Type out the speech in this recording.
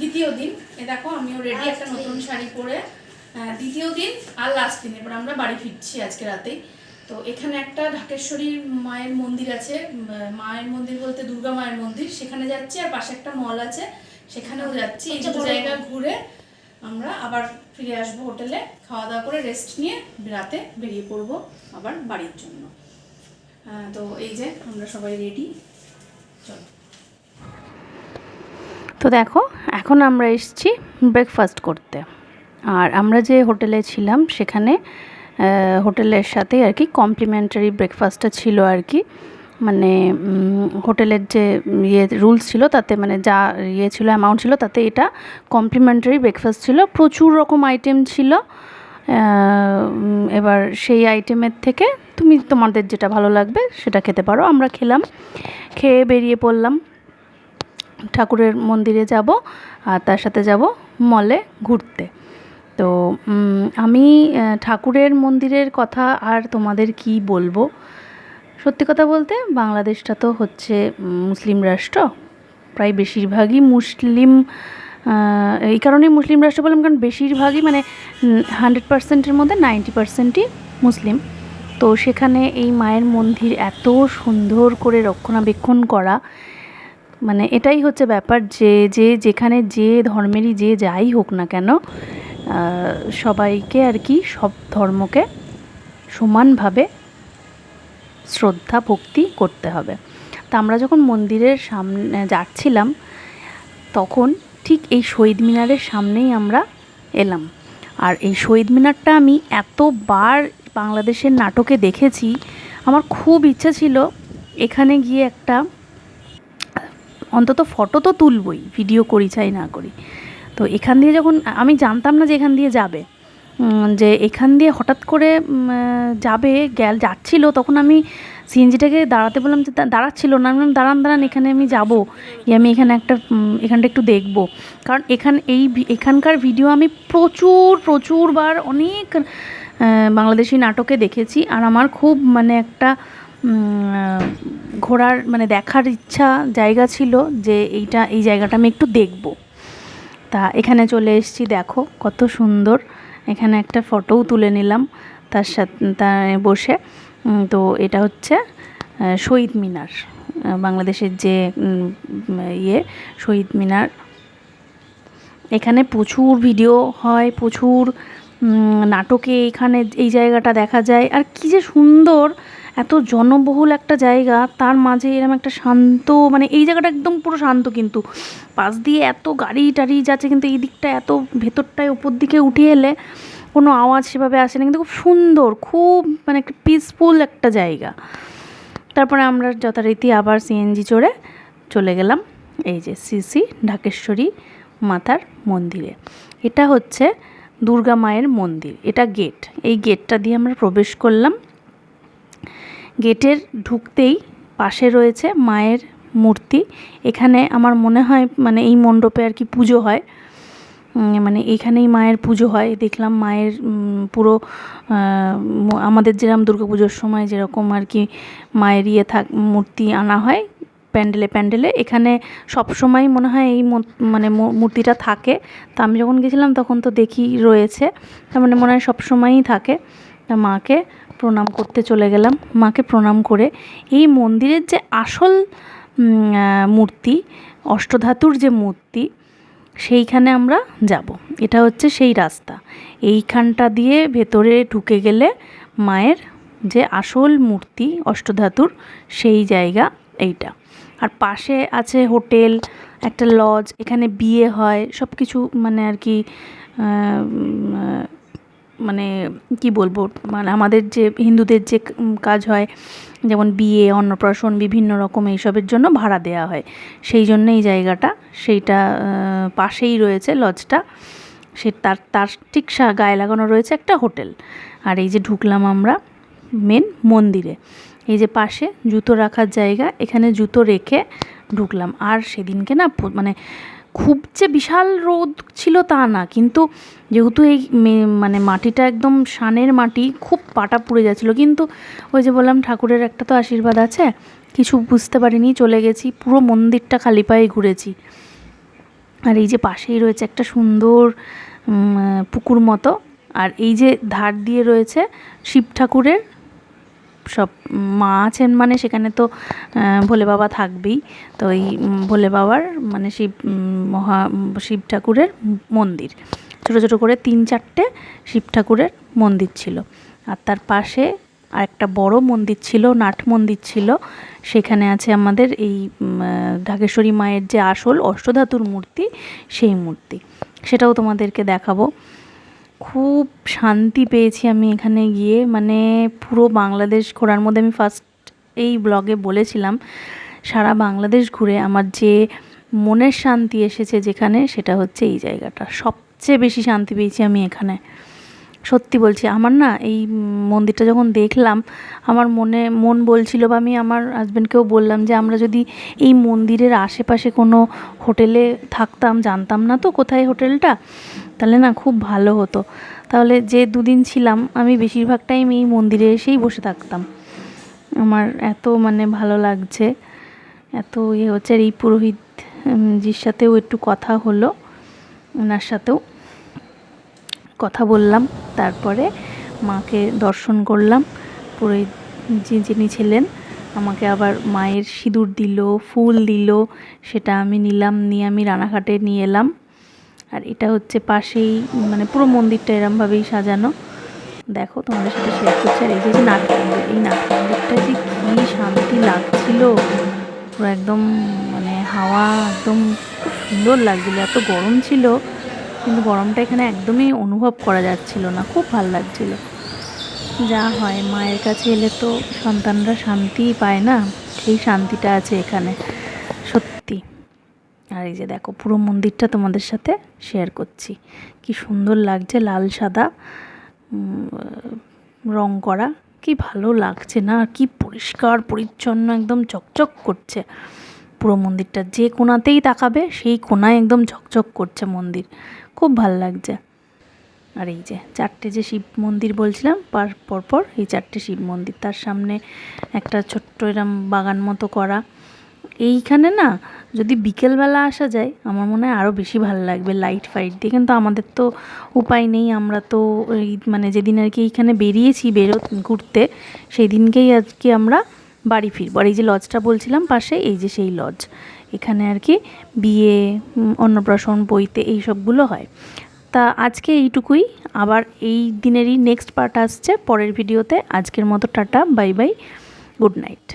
দ্বিতীয় দিন। এ দেখো আমিও রেডি একটা নতুন শাড়ি পরে আহ, দ্বিতীয় দিন আর লাস্ট দিন। এবার আমরা বাড়ি ফিরছি আজকে রাতেই। তো এখানে একটা ঢাকেশ্বরী মায়ের মন্দির আছে। মায়ের মন্দির বলতে দুর্গা মায়ের মন্দির। সেখানে যাচ্ছি আর পাশে একটা মল আছে। সেখানেও যাচ্ছি। এই দুটো জায়গা ঘুরে আমরা আবার ফিরে আসব হোটেলে খাওয়া দাওয়া করে রেস্ট নিয়ে রাতে বেরিয়ে পড়ব আবার বাড়ির জন্য। তো এই যে আমরা সবাই রেডি চলো। তো দেখো, এখন আমরা এসেছি ব্রেকফাস্ট করতে। আর আমরা যে হোটেলে ছিলাম, সেখানে হোটেলের সাথে আর কি কমপ্লিমেন্টারি ব্রেকফাস্টটা ছিল আর কি। মানে হোটেলের যে ইয়ে রুলস ছিল, তাতে মানে যা ইয়ে ছিল অ্যামাউন্ট ছিল, তাতে এটা কমপ্লিমেন্টারি ব্রেকফাস্ট ছিল। প্রচুর রকম আইটেম ছিল। এবার সেই আইটেমের থেকে তুমি তোমাদের যেটা ভালো লাগবে, সেটা খেতে পারো। আমরা খেলাম, খেয়ে বেরিয়ে পড়লাম। ঠাকুরের মন্দিরে যাব, আর তার সাথে যাব মলে ঘুরতে। তো আমি ঠাকুরের মন্দিরের কথা আর তোমাদের কি বলব? সত্যি কথা বলতে, বাংলাদেশটা তো হচ্ছে মুসলিম রাষ্ট্র। প্রায় বেশিরভাগই মুসলিম এই কারণেই মুসলিম রাষ্ট্র বললাম, কারণ বেশিরভাগই মানে হান্ড্রেড পার্সেন্টের মধ্যে নাইনটি পার্সেন্টই মুসলিম। তো সেখানে এই মায়ের মন্দির এত সুন্দর করে রক্ষণাবেক্ষণ করা মানে এটাই হচ্ছে ব্যাপার যে যে যেখানে যে ধর্মেরই যে যাই হোক না কেন সবাইকে আর কি সব ধর্মকে সমানভাবে শ্রদ্ধা, ভক্তি করতে হবে। তা আমরা যখন মন্দিরের সামনে যাচ্ছিলাম, তখন ঠিক এই শহীদ মিনারের সামনেই আমরা এলাম। আর এই শহীদ মিনারটা আমি এতবার বাংলাদেশের নাটকে দেখেছি, আমার খুব ইচ্ছা ছিল এখানে গিয়ে একটা অন্তত ফটো তো তুলবই ভিডিও করি, চাই না করি। তো এখান দিয়ে যখন, আমি জানতাম না যে এখান দিয়ে যাবে। যে এখান দিয়ে হঠাৎ করে যাবে গ্যাল যাচ্ছিল, তখন আমি সিএনজিটাকে দাঁড়াতে বললাম যে দাঁড়াচ্ছিল না। আমি দাঁড়ান দাঁড়ান, এখানে আমি যাব। গিয়ে আমি এখানে একটা এখানটা একটু দেখব। কারণ এখান, এই এখানকার ভিডিও আমি প্রচুর, প্রচুরবার অনেক বাংলাদেশি নাটকে দেখেছি। আর আমার খুব মানে একটা ঘোরার মানে দেখার ইচ্ছা, জায়গা ছিল যে এইটা, এই জায়গাটা আমি একটু দেখব। তা এখানে চলে এসেছি, দেখো কত সুন্দর। এখানে একটা ফটোও তুলে নিলাম তার সাথে তা বসে। তো এটা হচ্ছে শহীদ মিনার বাংলাদেশের যে ইয়ে শহীদ মিনার। এখানে প্রচুর ভিডিও হয়, প্রচুর নাটকে এখানে এই জায়গাটা দেখা যায়। আর কি যে সুন্দর, এত জনবহুল একটা জায়গা, তার মাঝে এরকম একটা শান্ত মানে এই জায়গাটা একদম পুরো শান্ত কিন্তু। পাশ দিয়ে এত গাড়ি টাড়ি যাচ্ছে, কিন্তু এই দিকটা এত ভেতরটায় ওপর দিকে উঠে এলে কোনো আওয়াজ সেভাবে আসে না কিন্তু খুব সুন্দর, খুব মানে একটা পিসফুল একটা জায়গা। তারপরে আমরা যথারীতি আবার সিএনজি চড়ে চলে গেলাম এই যে সিসি ঢাকেশ্বরী মাতার মন্দিরে। এটা হচ্ছে দুর্গা মায়ের মন্দির, এটা গেট এই গেটটা দিয়ে আমরা প্রবেশ করলাম। গেটের ঢুকতেই পাশে রয়েছে মায়ের মূর্তি। এখানে আমার মনে হয় মানে এই মণ্ডপে আর কি পুজো হয়। মানে এখানেই মায়ের পুজো হয়। দেখলাম মায়ের পুরো আমাদের যেরকম দুর্গা পুজোর সময় যেরকম আর কি মায়ের ইয়ে থাক, মূর্তি আনা হয় প্যান্ডেলে প্যান্ডেলে। এখানে সব সময় মনে হয় এই মানে মূর্তিটা থাকে। তা আমি যখন গেছিলাম তখন তো দেখি রয়েছে। তার মানে মনে হয় সব সময়ই থাকে। তা মাকে প্রণাম করতে চলে গেলাম। মাকে প্রণাম করে এই মন্দিরের যে আসল মূর্তি, অষ্টধাতুর যে মূর্তি, সেইখানে আমরা যাব। এটা হচ্ছে সেই রাস্তা। এইখানটা দিয়ে ভেতরে ঢুকে গেলে মায়ের যে আসল মূর্তি, অষ্টধাতুর, সেই জায়গা। এইটা। আর পাশে আছে হোটেল, একটা লজ, এখানে বিয়ে হয় সব কিছু মানে আর কি মানে কি বলব মানে আমাদের যে হিন্দুদের যে কাজ হয়, যেমন বিয়ে, অন্নপ্রাশন, বিভিন্ন রকম এইসবের জন্য ভাড়া দেওয়া হয়। সেই জন্য এই জায়গাটা, সেইটা পাশেই রয়েছে লজটা। সে তার তার ঠিক গায়ে লাগানো রয়েছে একটা হোটেল। আর এই যে ঢুকলাম আমরা মেন মন্দিরে। এই যে পাশে জুতো রাখার জায়গা, এখানে জুতো রেখে ঢুকলাম। আর সেদিনকে না মানে খুব যে বিশাল রোদ ছিল তা না, কিন্তু যেহেতু এই মানে মাটিটা একদম শানের মাটি, খুব পাটা পুড়ে যাচ্ছিল। কিন্তু ওই যে বললাম, ঠাকুরের একটা তো আশীর্বাদ আছে, কিছু বুঝতে পারিনি, চলে গেছি, পুরো মন্দিরটা খালি পায়ে ঘুরেছি। আর এই যে পাশেই রয়েছে একটা সুন্দর পুকুর মতো। আর এই যে ধার দিয়ে রয়েছে শিব ঠাকুরের সব মা আছেন মানে সেখানে তো ভোলে বাবা থাকবেই। তো এই ভোলে বাবার মানে শিব মহা, শিব ঠাকুরের মন্দির। ছোটো ছোটো করে তিন চারটে শিব ঠাকুরের মন্দির ছিল। আর তার পাশে আর একটা বড় মন্দির ছিল, নাট মন্দির ছিল। সেখানে আছে আমাদের এই ঢাকেশ্বরী মায়ের যে আসল অষ্টধাতুর মূর্তি, সেই মূর্তি। সেটাও তোমাদেরকে দেখাবো। খুব শান্তি পেয়েছি আমি এখানে গিয়ে। মানে পুরো বাংলাদেশ ঘোরার মধ্যে আমি ফার্স্ট এই ব্লগে বলেছিলাম, সারা বাংলাদেশ ঘুরে আমার যে মনের শান্তি এসেছে যেখানে, সেটা হচ্ছে এই জায়গাটা। সবচেয়ে বেশি শান্তি পেয়েছি আমি এখানে। সত্যি বলছি, আমার না এই মন্দিরটা যখন দেখলাম, আমার মনে, মন বলছিল বা আমি আমার হাজব্যান্ডকেও বললাম যে আমরা যদি এই মন্দিরের আশেপাশে কোনো হোটেলে থাকতাম, জানতাম না তো কোথায় হোটেলটা, তাহলে না খুব ভালো হতো। তাহলে যে দুদিন ছিলাম, আমি বেশিরভাগ টাইম এই মন্দিরে এসেই বসে থাকতাম। আমার এত মানে ভালো লাগছে, এত ইয়ে হচ্ছে আর এই পুরোহিত জির সাথেও একটু কথা হলো, ওনার সাথেও। কথা বললাম, তারপরে মাকে দর্শন করলাম। পুরোহিত যে, যিনি ছিলেন, আমাকে আবার মায়ের সিঁদুর দিল, ফুল দিল, সেটা আমি নিলাম, নিয়ে আমি রানাঘাটে নিয়ে এলাম। আর এটা হচ্ছে পাশেই মানে পুরো মন্দিরটা এরমভাবেই সাজানো। দেখো, তোমাদের সাথে শেয়ার করছি। আর এই যে যে মন্দির এই নাট মন্দিরটা যে কী শান্তি লাগছিল। পুরো একদম মানে হাওয়া একদম সুন্দর লাগছিল। এত গরম ছিল। কিন্তু গরমটা এখানে একদমই অনুভব করা যাচ্ছিল না। খুব ভালো লাগছিল। যা হয়, মায়ের কাছে এলে তো সন্তানরা শান্তিই পায় না। সেই শান্তিটা আছে এখানে, সত্যি। আর এই যে দেখো, পুরো মন্দিরটা তোমাদের সাথে শেয়ার করছি। কি সুন্দর লাগছে, লাল সাদা রং করা। কি ভালো লাগছে না আর কি পরিষ্কার, পরিচ্ছন্ন, একদম চকচক করছে। পুরো মন্দিরটা যে কোণাতেই তাকাবে, সেই কোণায় একদম ঝকঝক করছে মন্দির। খুব ভালো লাগছে। আর এই যে চারটে যে শিব মন্দির বলছিলাম, পার, পরপর এই চারটে শিব মন্দির, তার সামনে একটা ছোট্ট এরম বাগান মতো করা। এইখানে না যদি বিকেলবেলা আসা যায়, আমার মনে হয় আরও বেশি ভালো লাগবে লাইট ফাইট দিয়ে। কিন্তু আমাদের তো উপায় নেই, আমরা তো এই মানে যেদিন আর কি এইখানে বেরিয়েছি বেরো, ঘুরতে সেই দিনকেই আজকে আমরা বাড়ি ফিরব। আর এই যে লজটা বলছিলাম পাশে, এই যে সেই লজ এখানে আর কি বিয়ে অন্নপ্রাশন, বইতে এই সবগুলো হয়। তা আজকে এইটুকুই। আবার এই দিনেরই নেক্সট পার্ট আসছে। পরের ভিডিওতে আজকের মতো tata bye bye good night